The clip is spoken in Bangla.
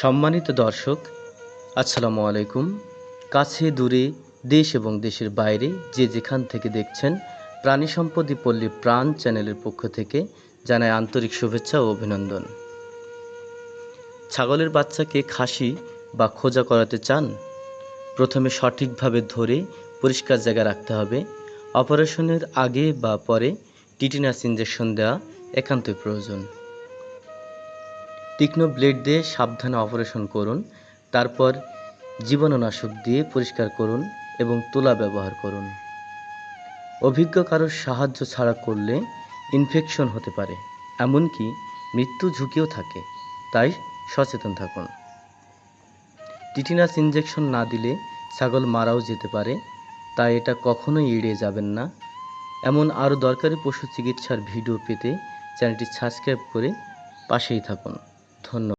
সম্মানিত দর্শক, আসসালামু আলাইকুম। কাছে দূরে দেশ এবং দেশের বাইরে যে যেখান থেকে দেখছেন প্রাণী সম্পদী পল্লী প্রাণ চ্যানেলের পক্ষ থেকে জানায় আন্তরিক শুভেচ্ছা ও অভিনন্দন। ছাগলের বাচ্চাকে খাসি বা খোঁজা করাতে চান, প্রথমে সঠিকভাবে ধরে পরিষ্কার জায়গা রাখতে হবে। অপারেশনের আগে বা পরে টিটিনাস ইঞ্জেকশন দেওয়া একান্তই প্রয়োজন। তীক্ষ্ণ ব্লেড দিয়ে সাবধানে অপারেশন করুন, তারপর জীবাণুনাশক দিয়ে পরিষ্কার করুন এবং তুলা ব্যবহার করুন। অভিজ্ঞ কারোর সাহায্য ছাড়া করলে ইনফেকশন হতে পারে, এমনকি মৃত্যু ঝুঁকিও থাকে, তাই সচেতন থাকুন। টিটিনাস ইঞ্জেকশন না দিলে ছাগল মারাও যেতে পারে, তাই এটা কখনোই এড়িয়ে যাবেন না। এমন আরও দরকারি পশু চিকিৎসার ভিডিও পেতে চ্যানেলটি সাবস্ক্রাইব করে পাশেই থাকুন। ধন্যবাদ